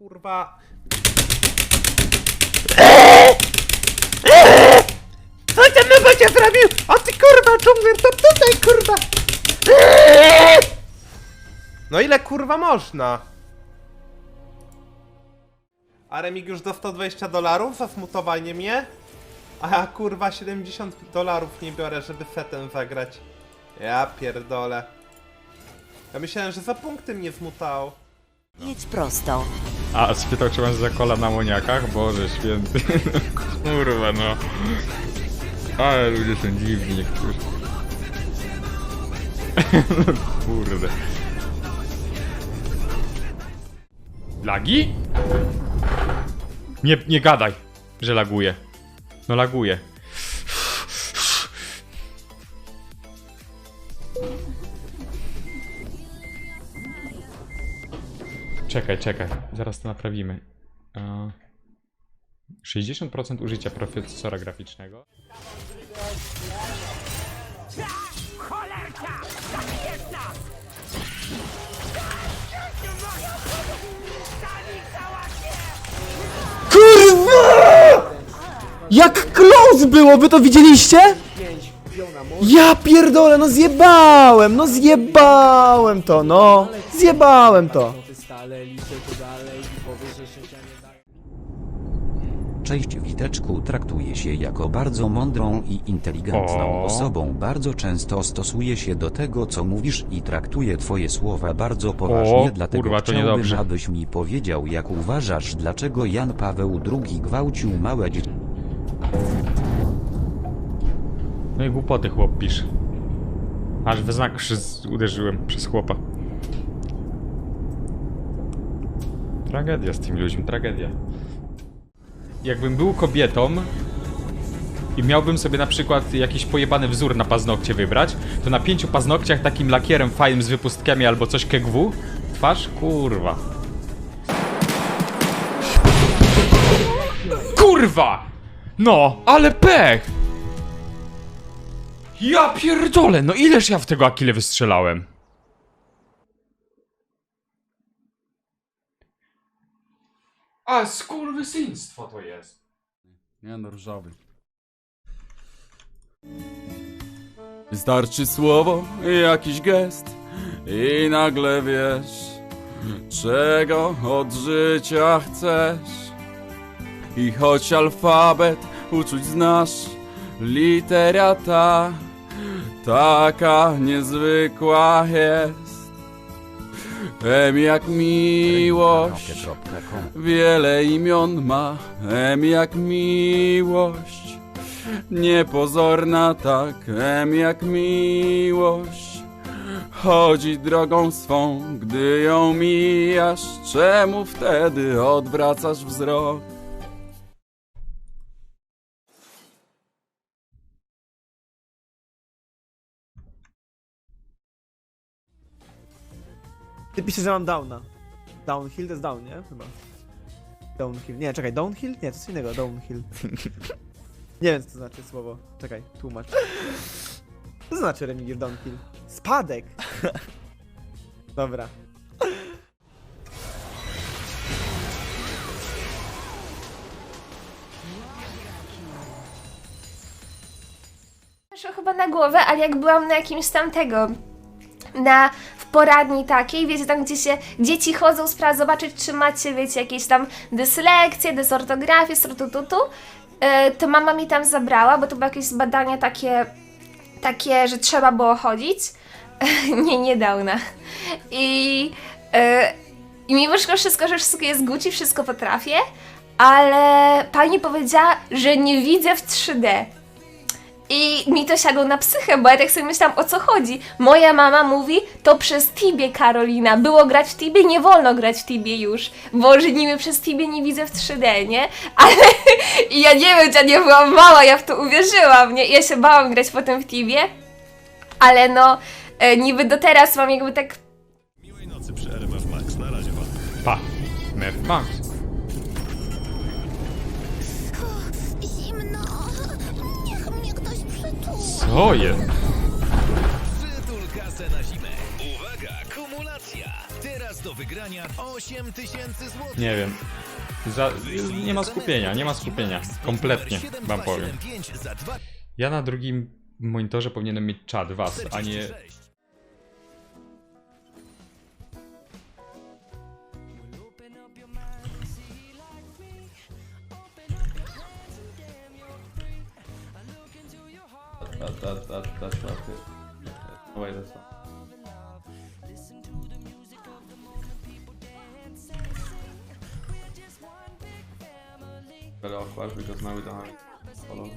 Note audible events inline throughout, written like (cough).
kurwa... Co ten no będzie zrobił? O ty kurwa, dżungler, to tutaj kurwa! No ile kurwa można? A Remig już do 120 dolarów za smutowanie mnie? A ja kurwa 70 dolarów nie biorę, żeby fetem zagrać. Ja pierdolę. Ja myślałem, że za punkty mnie zmutał. Jedź prosto. A, spytał czy masz za kola na łoniakach? Boże święty. (laughs) Kurwa no. Ale ludzie są dziwni niektórzy. (laughs) Kurde. Lagi? Nie, nie gadaj, że laguje. No laguje. Czekaj, czekaj, zaraz to naprawimy. E, 60% użycia procesora graficznego. Kurwa! Jak close było, wy to widzieliście? Ja pierdolę, no zjebałem, no zjebałem to, no. Zjebałem to. Cześć Witeczku traktuje się jako bardzo mądrą i inteligentną O. osobą. Bardzo często stosuje się do tego co mówisz i traktuje twoje słowa bardzo poważnie. O, dlatego kurwa, to chciałbym, niedobrze. abyś mi powiedział jak uważasz dlaczego Jan Paweł II gwałcił małe dzieci. No i głupoty chłop pisze. Aż we znak uderzyłem przez chłopa. Tragedia z tymi ludźmi, tragedia. Jakbym był kobietą i miałbym sobie na przykład jakiś pojebany wzór na paznokcie wybrać, to na pięciu paznokciach takim lakierem fajnym z wypustkami albo coś kegwu, twarz, kurwa. Kurwa! No, ale pech! Ja pierdolę, no ileż ja w tego Akile wystrzelałem? A skurwysyństwo to jest. Nie no, różowy. Wystarczy słowo, jakiś gest i nagle wiesz, czego od życia chcesz. I choć alfabet uczuć znasz, litera ta, taka niezwykła jest. M jak miłość. Wiele imion ma. M jak miłość. Niepozorna tak. M jak miłość. Chodzi drogą swą, gdy ją mijasz. Czemu wtedy odwracasz wzrok? Ty piszesz, że mam downa. Downhill to jest down, nie? Chyba. Downhill. Nie, czekaj, downhill? Nie, to jest innego, downhill. (laughs) Nie wiem, co to znaczy słowo. Czekaj, tłumacz. Co znaczy Remigier downhill? Spadek! (laughs) Dobra. Chyba na głowę, ale jak byłam na jakimś tam tego, na poradni takiej, wiecie, tam gdzie się dzieci chodzą sprawdzić, zobaczyć czy macie, wiecie, jakieś tam dyslekcje, dysortografię, strutututu, yy, to mama mi tam zabrała, bo to były jakieś badania takie, takie, że trzeba było chodzić. (laughs) nie, nie dałna. I, yy, I mi wyszło wszystko, że wszystko jest Gucci, wszystko potrafię, ale pani powiedziała, że nie widzę w 3D. I mi to siadło na psychę, bo ja tak sobie myślałam, o co chodzi. Moja mama mówi, to przez Tibie, Karolina. Było grać w Tibie, nie wolno grać w Tibie już, bo że niby przez Tibie nie widzę w 3D, nie? Ale (laughs) i ja nie wiem, czy ja nie byłam mała, ja w to uwierzyłam, nie? Ja się bałam grać potem w Tibie, ale no, e, niby do teraz mam jakby tak Pa. Nerf Max. Przytuli. Co jest? Przytul kasę na zimę. Uwaga, kumulacja. Teraz Teraz do wygrania 8 tysięcy złotych. Nie wiem. Za, nie ma skupienia, nie ma skupienia. Kompletnie, wam powiem. 7275 za dwa- Ja na drugim monitorze powinienem mieć czat was, a nie... That, that, that, that's not it. No way, that's not. Very awkward because now we don't have follow.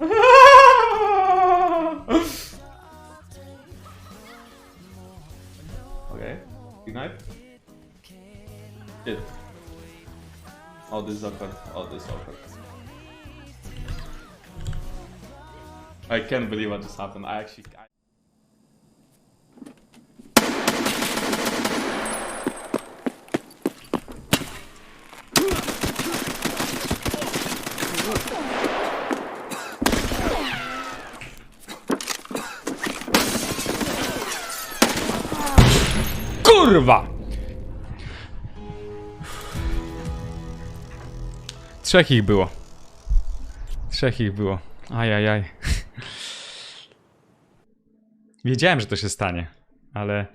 (laughs) okay, ignite. Shit. Oh, this is awkward. Oh, this is awkward. I can't believe what just happened. I actually. I... KURWA! Trzech ich było. Trzech ich było. Ajajaj. (laughs) Wiedziałem, że to się stanie, ale...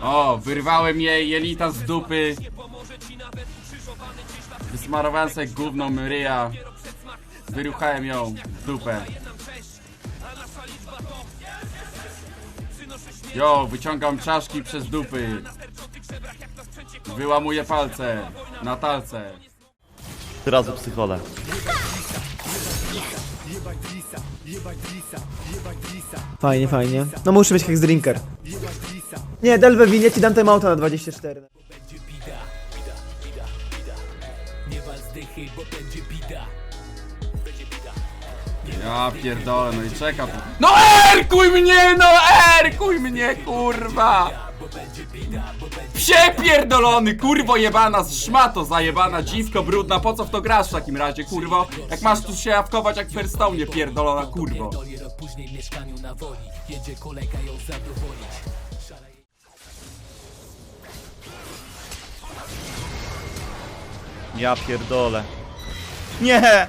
O, wyrwałem jej jelita z dupy. Wysmarowałem sobie gówno ryja. Wyruchałem ją w dupę. Jo, wyciągam czaszki przez dupy. Wyłamuję palce na talce. razu psychole. Fajnie, fajnie. No muszę być jak z drinker. Nie, Delvevi, nie ci dam time outa na 24. Ja pierdolę, no i czeka tu. No erkuj mnie, no erkuj mnie, kurwa! Psie pierdolony, kurwo jebana, szmato zajebana, dziwko brudna, po co w to grasz w takim razie, kurwo? Jak masz tu się jawkować jak w Fairstone, pierdolona, kurwo. Ja pierdolę. Nie!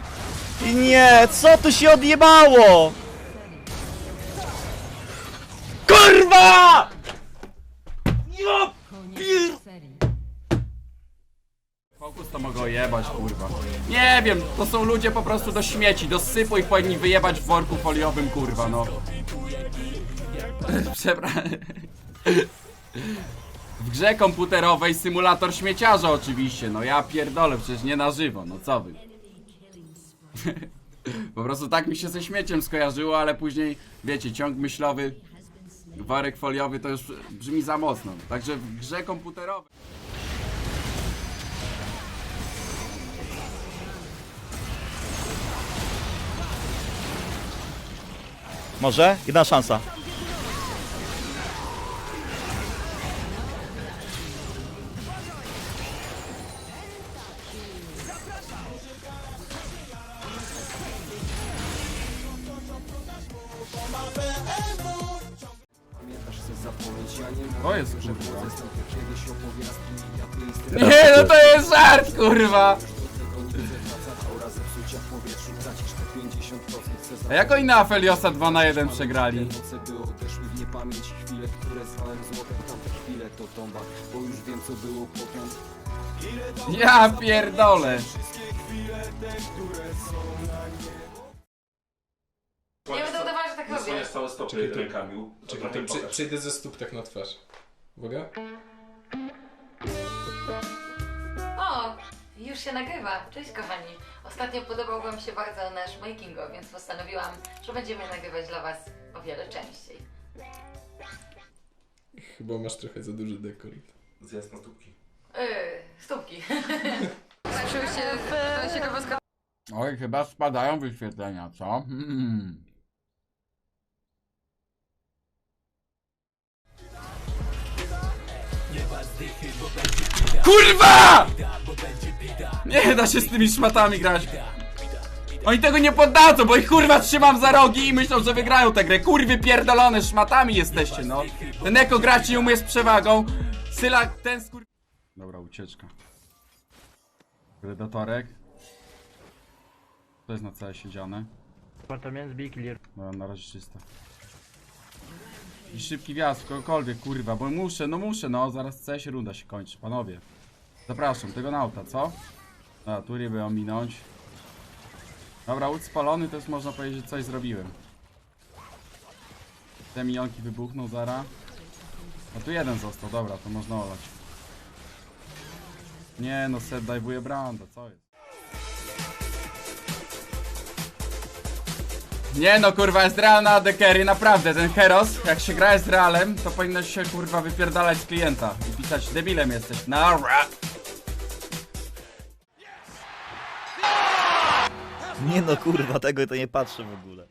Nie! Co tu się odjebało? Kurwa! Mogą jebać, kurwa. Nie wiem, to są ludzie po prostu do śmieci, do sypu ich powinni wyjebać w worku foliowym, kurwa, no. (laughs) Przepraszam. W grze komputerowej symulator śmieciarza oczywiście, no ja pierdolę, przecież nie na żywo, no co wy. (laughs) Po prostu tak mi się ze śmieciem skojarzyło, ale później, wiecie, ciąg myślowy, worek foliowy to już brzmi za mocno. Także w grze komputerowej... Może? Jedna szansa. Nie, no to jest żart, kurwa! A jak oni na Afeliosa 2 na 1 przegrali? Ja pierdolę! Nie będę udawała, że tak robię. Całe stopy rękami. Czekaj, to przy, przyjdę ze stóp tak na twarz. Uwaga. Już się nagrywa. Cześć kochani. Ostatnio podobał wam się bardzo nasz making of, więc postanowiłam, że będziemy nagrywać dla was o wiele częściej. Chyba masz trochę za duży dekolt. Zjazd na stópki. Yy, stópki. Oczywiście to ciekawostka Oj, chyba spadają wyświetlenia, co? Hmm. Kurwa! Nie da się z tymi szmatami grać. Oni tego nie poddadzą, bo ich kurwa trzymam za rogi i myślą, że wygrają tę grę. Kurwy pierdolone, szmatami jesteście, no. Ten Eko grać nie umie z przewagą. Syla, ten skur... Dobra, ucieczka. Predatorek. To jest na całe siedziane. Dobra, na razie czysto. I szybki wjazd, kogokolwiek, kurwa, bo muszę, no muszę, no, zaraz CS runda się kończy, panowie. Zapraszam, tego nauta, co? A, tu ryby ominąć. Dobra, łódź spalony, to jest można powiedzieć, że coś zrobiłem. Te minionki wybuchną zara. A tu jeden został, dobra, to można olać. Nie no, set dajwuje Branda, co jest? Nie no kurwa, jest realna AD carry, naprawdę, ten Heros, jak się gra z realem, to powinno się kurwa wypierdalać z klienta i pisać debilem jesteś, nara! Nie no kurwa, tego to nie patrzę w ogóle.